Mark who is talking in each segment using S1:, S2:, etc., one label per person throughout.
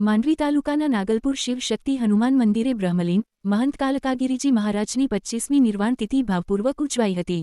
S1: માંડવી તાલુકાના નાગલપુર શિવ શક્તિ હનુમાન મંદિરે બ્રહ્મલીન મહંત કાલકાગીરીજી મહારાજની પચ્ચીસમી નિર્વાણ તિથિ ભાવપૂર્વક ઉજવાઈ હતી.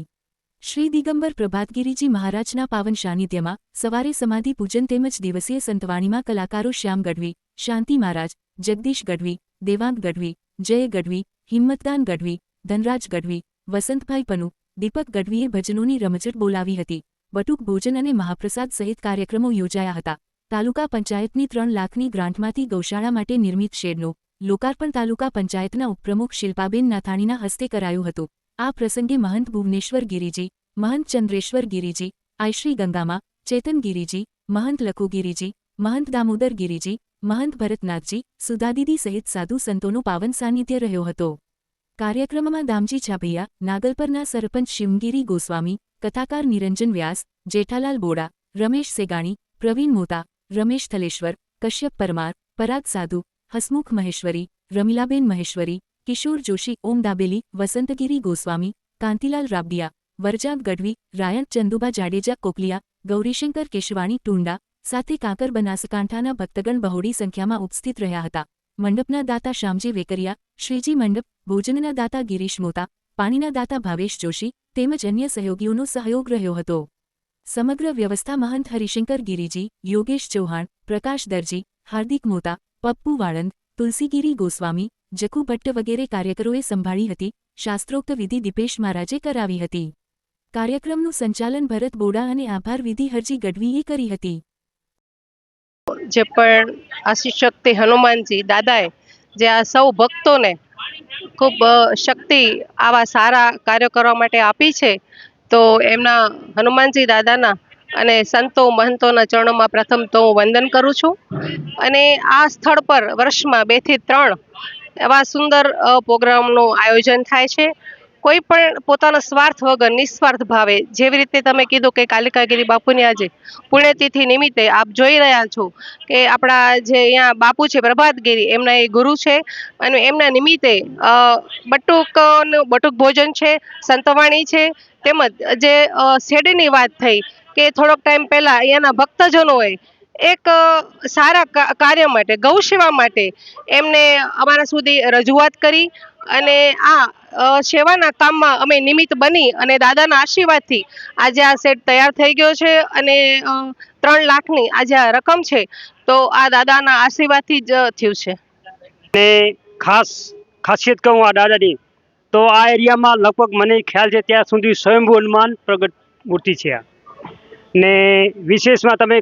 S1: શ્રી દિગંબર પ્રભાતગીરીજી મહારાજના પાવન સાનિધ્યમાં સવારે સમાધિ પૂજન તેમજ દિવસીય સંતવાણીમાં કલાકારો શ્યામ ગઢવી, શાંતિ મહારાજ, જગદીશ ગઢવી, દેવાંગ ગઢવી, જય ગઢવી, હિંમતદાન ગઢવી, ધનરાજ ગઢવી, વસંતભાઈ પનુ, દીપક ગઢવીએ ભજનોની રમઝટ બોલાવી હતી. બટુક ભોજન અને મહાપ્રસાદ સહિત કાર્યક્રમો યોજાયા હતા. તાલુકા પંચાયતની ત્રણ લાખની ગ્રાન્ટમાંથી ગૌશાળા માટે નિર્મિત શેડનું લોકાર્પણ તાલુકા પંચાયતના ઉપપ્રમુખ શિલ્પાબેન નાથાણીના હસ્તે કરાયું હતું. આ પ્રસંગે મહંત ભુવનેશ્વર ગિરિજી, મહંત ચંદ્રેશ્વર ગિરિજી આયશ્રી ગંગામા, ચેતન ગિરિજી, મહંત લખુગિરિજી મહંત દામોદર ગિરિજી, મહંત ભરતનાથજી, સુધાદીદી સહિત સાધુ સંતોનો પાવન સાનિધ્ય રહ્યો હતો. કાર્યક્રમમાં દામજી છાભૈયા, નાગલપરના સરપંચ શિવગીરી ગોસ્વામી, કથાકાર નિરંજન વ્યાસ, જેઠાલાલ બોડા, રમેશ સેગાણી, પ્રવીણ મોતા રમેશ થલેશ્વર, કશ્યપ પરમાર, પરાગ સાધુ, હસમુખ મહેશ્વરી, રમીલાબેન મહેશ્વરી, કિશોર જોશી, ઓમ દાબેલી, વસંતગીરી ગોસ્વામી, કાંતિલાલ રાબડિયા વરજાબ ગઢવી રાયણ ચંદુબા જાડેજા કોકલિયા, ગૌરીશંકર કેશવાણી ટુંડા સાથે કાંકર બનાસકાંઠાના ભક્તગણ બહોળી સંખ્યામાં ઉપસ્થિત રહ્યા હતા. મંડપના દાતા શ્યામજી વેકરિયા, શ્રીજી મંડપ, ભોજનના દાતા ગિરીશ મોતા, પાણીના દાતા ભાવેશ જોશી તેમજ અન્ય સહયોગીઓનો સહયોગ રહ્યો હતો. સમગ્ર વ્યવસ્થા મહંત હરિશંકર ગિરિજી, યોગેશ ચૌહાણ, પ્રકાશ દરજી, હાર્દિક મોતા, પપ્પુ વાળંદ, તુલસીગીરી ગોસ્વામી જકુ ભટ્ટ વગેરે કાર્યકરોએ સંભાળી હતી, શાસ્ત્રોક્ત વિધિ દીપેશ મહારાજે કરાવી હતી. કાર્યક્રમનું સંચાલન ભરત બોડા અને આભાર વિધિ હરજી ગઢવીએ કરી હતી.
S2: જે પણ આશીષ શક્તિ હનુમાનજી દાદાએ જે આ સૌ ભક્તોને ખૂબ શક્તિ આવા સારા કાર્યો કરવા માટે આપી છે તો એમના હનુમાનજી દાદાના અને સંતો મહંતોના ચરણોમાં પ્રથમ તો હું વંદન કરું છું. અને આ સ્થળ પર વર્ષમાં બેથી ત્રણ એવા સુંદર પ્રોગ્રામનું આયોજન થાય છે. કોઈ પણ પોતાના સ્વાર્થ વગર, નિસ્વાર્થ ભાવે, જેવી રીતે તમે કીધું કે કાલિકાગીરી બાપુની આજે પુણ્યતિથિ નિમિત્તે આપ જોઈ રહ્યા છો કે આપણા જે અહીંયા બાપુ છે પ્રભાતગીરી એમના એ ગુરુ છે અને એમના નિમિત્તે બટુકનું, બટુક ભોજન છે, સંતવાણી છે, તેમજ જે શેરડીની વાત થઈ કે થોડોક ટાઈમ પહેલાં અહીંયાના ભક્તજનોએ એક સારા કાર્ય માટે ગૌ સેવા માટે એમને અમારા સુધી રજૂઆત કરી અને આ સેવાના કામમાં અમે નિમિત્ત બની અને દાદાના આશીર્વાદથી આજે આ સેટ તૈયાર થઈ ગયો છે અને ત્રણ લાખની આજે આ રકમ છે. તો આ દાદાના આશીર્વાદથી જ થયું છે.
S3: ને ખાસ ખાસિયત કહું આ દાદાની, તો આ એરિયામાં લગભગ મને ખ્યાલ છે ત્યાં સુધી સ્વયંભૂ હનુમાન પ્રગટ મૂર્તિ છે આ. ને વિશેષમાં તમે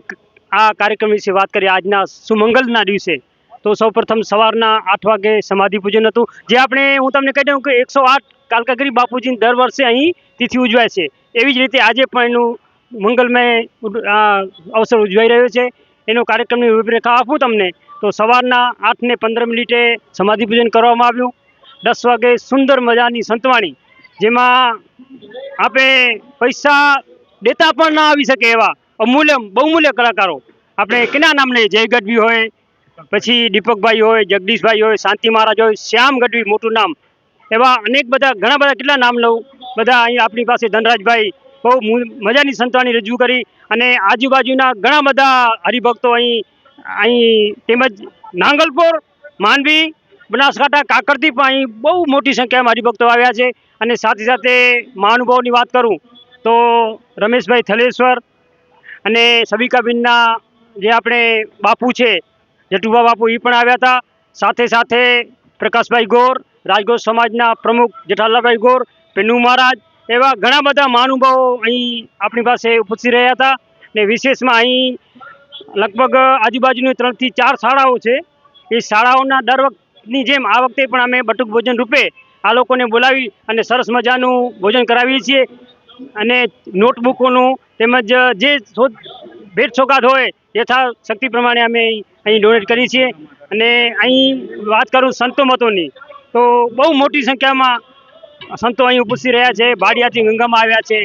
S3: આ કાર્યક્રમ વિશે વાત કરી, આજના સુમંગલના દિવસે તો સૌપ્રથમ સવારના આઠ વાગે સમાધિ પૂજન હતું. જે આપણે, હું તમને કહી દઉં કે એકસો આઠ કાલકાગીરી બાપુજી દર વર્ષે અહીં તિથિ ઉજવાય છે. એવી જ રીતે આજે પણ એનું મંગલમય અવસર ઉજવાઈ રહ્યો છે. એનો કાર્યક્રમની રૂપરેખા આપું તમને. તો સવારના આઠ ને પંદર મિનિટે સમાધિ પૂજન કરવામાં આવ્યું. દસ વાગે સુંદર મજાની સંતવાણી, જેમાં આપણે પૈસા દેતા પણ ના આવી શકે એવા અમૂલ્ય બહુમૂલ્ય કલાકારો. આપણે કેના નામને જય ગઢવી હોય પછી દીપકભાઈ હોય, જગદીશભાઈ હોય, શાંતિ મહારાજ હોય, શ્યામ ગઢવી મોટું નામ. એવા અનેક બધા, ઘણા બધા કેટલા નામ લઉં? બધા અહીં આપણી પાસે ધનરાજભાઈ, બહુ મજાની સંતાણી રજૂ કરી અને આજુબાજુના ઘણા બધા હરિભક્તો અહીં અહીં તેમજ નાંગલપુર, માંડવી, બનાસકાંઠા, કાકરથી પણ અહીં બહુ મોટી સંખ્યામાં હરિભક્તો આવ્યા છે અને સાથે સાથે મહાનુભાવોની વાત કરું તો રમેશભાઈ થલેશ્વર અને સબિકાબેનના જે આપણે બાપુ છે જટુભા બાપુ એ પણ આવ્યા હતા. સાથે સાથે પ્રકાશભાઈ ગોર, રાજગોર સમાજના પ્રમુખ જેઠાલાભાઈ ગોર પેનુ મહારાજ એવા ઘણા બધા મહાનુભાવો અહીં આપણી પાસે ઉપસ્થિત રહ્યા હતા. ને વિશેષમાં અહીં લગભગ આજુબાજુની ત્રણથી ચાર શાળાઓ છે. એ શાળાઓના દર વખતની જેમ આ વખતે પણ અમે બટુક ભોજન રૂપે આ લોકોને બોલાવી અને સરસ મજાનું ભોજન કરાવીએ છીએ. અને નોટબુકોનું તેમજ જે ભેટ સોગાદ હોય, યથાશક્તિ પ્રમાણે અમે અહીં ડોનેટ કરીએ છીએ અને અહીં વાત કરું સંતો મતોની, તો બહુ મોટી સંખ્યામાં સંતો અહીં ઉપસ્થિત રહ્યા છે. ભાડિયાથી ગંગામાં આવ્યા છે.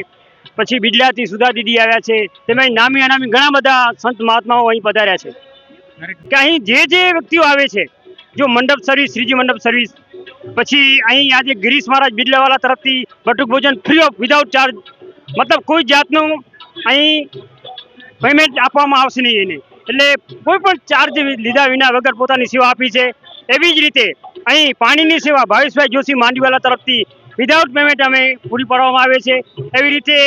S3: પછી બિડલાથી સુધા દીદી આવ્યા છે. તેમાં નામી અનામી ઘણા બધા સંત મહાત્માઓ અહીં પધાર્યા છે. કે અહીં જે જે વ્યક્તિઓ આવે છે, જો મંડપ સર્વિસ શ્રીજી મંડપ સર્વિસ પછી અહીં આજે ગિરીશ મહારાજ બિડલાવાલા તરફથી બટુક ભોજન ફ્રી ઓફ વિધાઉટ ચાર્જ મતલબ કોઈ જાતનું અહીં પેમેન્ટ આપવામાં આવશે નહીં એને. એટલે કોઈ પણ ચાર્જ લીધા વિના વગર પોતાની સેવા આપી છે. એવી જ રીતે અહીં પાણીની સેવા ભાવેશભાઈ જોશી માંડીવાલા તરફથી વિધાઉટ પેમેન્ટ અમે પૂરી પાડવામાં આવે છે. એવી રીતે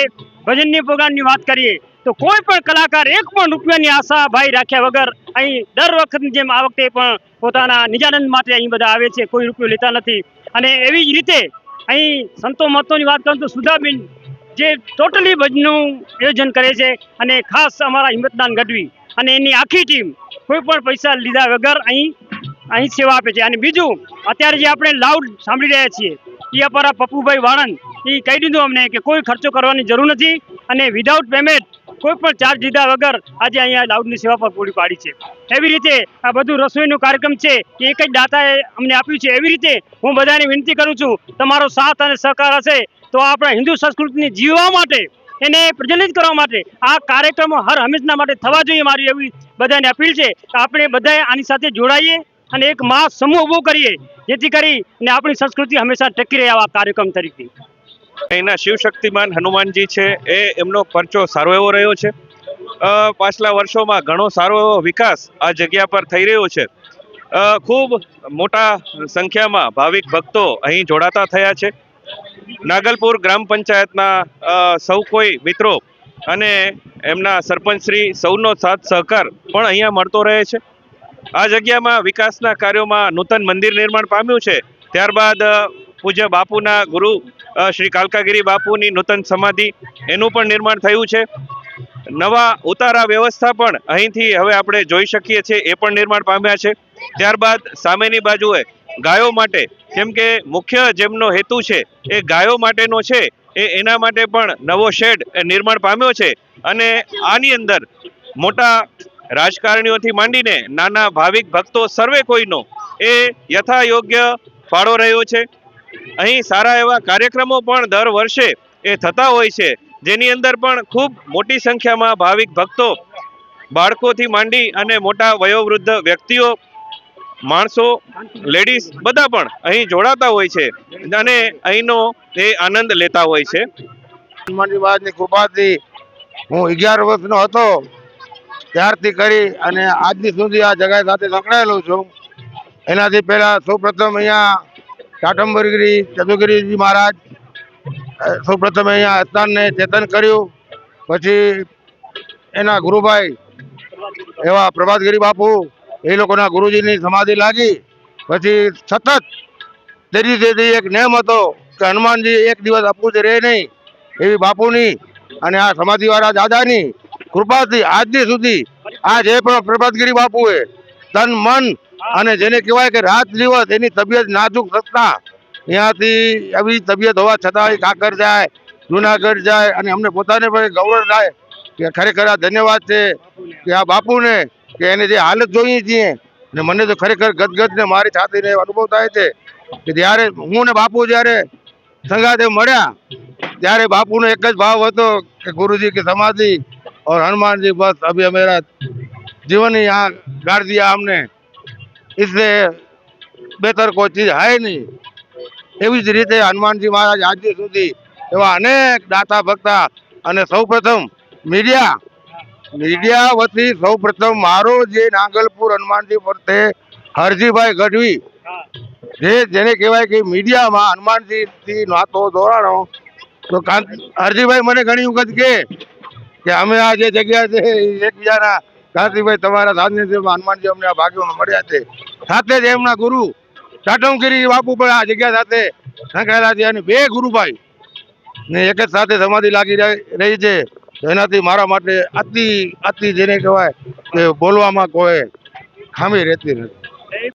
S3: ભજનની પ્રોગ્રામની વાત કરીએ તો કોઈ પણ કલાકાર એક પણ રૂપિયાની આશા ભાઈ રાખ્યા વગર અહીં દર વખતની જેમ આ વખતે પણ પોતાના નિજાનંદ માટે અહીં બધા આવે છે. કોઈ રૂપિયો લેતા નથી. અને એવી જ રીતે અહીં સંતો મહત્વની વાત કરું તો સુધાબેન જે ટોટલી ભજનનું આયોજન કરે છે અને ખાસ અમારા હિંમતદાન ગઢવી અને એની આખી ટીમ કોઈ પણ પૈસા લીધા વગર અહીં અહીં સેવા આપે છે. અને બીજું, અત્યારે જે આપણે લાઉડ સાંભળી રહ્યા છીએ, એ અમારા પપ્પુભાઈ વાળંદ, એ કહી દીધું અમને કે કોઈ ખર્ચો કરવાની જરૂર નથી અને વિધાઉટ પેમેન્ટ કોઈ પણ ચાર્જ લીધા વગર આજે અહીંયા લાઉડની સેવા પણ પૂરી પાડી છે. એવી રીતે આ બધું રસોઈનું કાર્યક્રમ છે કે એક જ દાતાએ અમને આપ્યું છે. એવી રીતે હું બધાને વિનંતી કરું છું, તમારો સાથ અને સહકાર હશે તો આપણા હિન્દુ સંસ્કૃતિને જીવવા માટે એને પ્રજ્વલિત કરવા માટે આ કાર્યક્રમો હર હંમેશના માટે થવા જોઈએ મારી એવી બધાને અપીલ છે કે આપણે બધાએ આની સાથે જોડાઈએ અને એક મહા સમૂહ ઊભો કરીએ, જેથી કરી અને આપણી સંસ્કૃતિ હંમેશા ટકી રહે આવા કાર્યક્રમ તરીકે.
S4: અહીંના શિવશક્તિમાન હનુમાનજી છે, એ એમનો પરચો સારો એવો રહ્યો છે. પાછલા વર્ષોમાં ઘણો સારો એવો વિકાસ આ જગ્યા પર થઈ રહ્યો છે. ખૂબ મોટા સંખ્યામાં ભાવિક ભક્તો અહીં જોડાતા થયા છે. નાગલપુર ગ્રામ પંચાયતના સૌ કોઈ મિત્રો અને એમના સરપંચશ્રી સૌનો સાથ સહકાર પણ અહીંયા મળતો રહે છે. આ જગ્યામાં વિકાસના કાર્યોમાં નૂતન મંદિર નિર્માણ પામ્યું છે. ત્યારબાદ પૂજ્ય બાપુના ગુરુ શ્રી કાલકાગીરી બાપુની નૂતન સમાધિ એનું પણ નિર્માણ થયું છે. નવા ઉતારા વ્યવસ્થા પણ અહીંથી હવે આપણે જોઈ શકીએ છીએ, એ પણ નિર્માણ પામ્યા છે. ત્યારબાદ સામેની બાજુએ ગાયો માટે, કેમ કે મુખ્ય જેમનો હેતુ છે, એ ગાયો માટેનો છે, એ એના માટે પણ નવો શેડ નિર્માણ પામ્યો છે. અને આની અંદર મોટા રાજકારણીઓથી માંડીને નાના ભાવિક ભક્તો સર્વે કોઈનો, એ યથાયોગ્ય ફાળો રહ્યો છે. અહીં સારા એવા કાર્યક્રમો પણ દર વર્ષે એ થતા હોય છે, જેની અંદર પણ ખૂબ મોટી સંખ્યામાં ભાવિક ભક્તો બાળકોથી માંડી અને મોટા વયોવૃદ્ધ વ્યક્તિઓ માણસો લેડીઝ બધા પણ અહીં જોડાતા હોય છે અને અહીંનો એ આનંદ લેતા હોય છે.
S5: હનુમાનજી મહારાજની કૃપાથી હું અગિયાર વર્ષનો હતો, ત્યારથી કરી અને આજની સુધી આ જગ્યા સાથે સંકળાયેલો છું. એનાથી પહેલાં સૌપ્રથમ અહીંયા કાટંબરગીરી ચતુગીરીજી મહારાજ સૌપ્રથમ અહીંયા સ્થાનને ચેતન કર્યું. પછી એના ગુરુભાઈ એવા પ્રભાતગીરી બાપુ એ લોકોના ગુરુજીની સમાધિ લાગી. પછી સતત તેની તેથી એક નેમ હતો કે હનુમાનજી એક દિવસ અપૂજ રહે નહીં એવી બાપુની અને આ સમાધિવાળા દાદાની કૃપાથી આજની સુધી આ જે પણ પ્રભાતગીરી બાપુએ તન, મન અને જેને કહેવાય કે રાત દિવસ એની તબિયત નાજુક થતા ત્યાંથી આવી તબિયત હોવા છતાં કાકર જાય, જુનાગઢ જાય અને અમને પોતાને પણ ગૌરવ થાય કે ખરેખર આ ધન્યવાદ છે કે આ બાપુને કે એની જે હાલત જોઈએ છીએ ને મને તો ખરેખર ગદગદ ને મારી છાતીને અનુભવ થાય છે કે જ્યારે હું ને બાપુ જ્યારે સંગાતે મળ્યા, ત્યારે બાપુનો એક જ ભાવ હતો કે ગુરુજી કે સમાધિ ઓર હનુમાનજી, બસ, અભી હમેરા જીવનની આ ગાળ દિયા અમને એટલે બેતર કોઈ ચીજ હૈ નહીં. એવી જ રીતે હનુમાનજી મહારાજ આજે સુધી એવા અનેક દાતા ભક્તા અને સૌ પ્રથમ મીડિયા મીડિયા વતી સૌપ્રથમ મારો જે નાગલપુર હનુમાનજી ફરતે હરજીભાઈ ગઢવી, જે જેને કહેવાય કે મીડિયામાં હનુમાનજીથી નાતો દોરાણો, તો હરજીભાઈ મને ઘણી વખત કહે કે અમે આ જે જગ્યા છે એકબીજાના કાંતિભાઈ તમારા સાનિધ્યમાં હનુમાનજી અમને આ ભાગ્યોમાં મળ્યા છે. સાથે જ એમના ગુરુ ચાટમગીરી બાપુ પણ આ જગ્યા સાથે સંકળાયેલા છે અને બે ગુરુભાઈ ને એક જ સાથે સમાધિ લાગી રહી- છે. એનાથી મારા માટે અતિ અતિ જેને કહેવાય કે બોલવામાં કોઈ ખામી રહેતી નથી.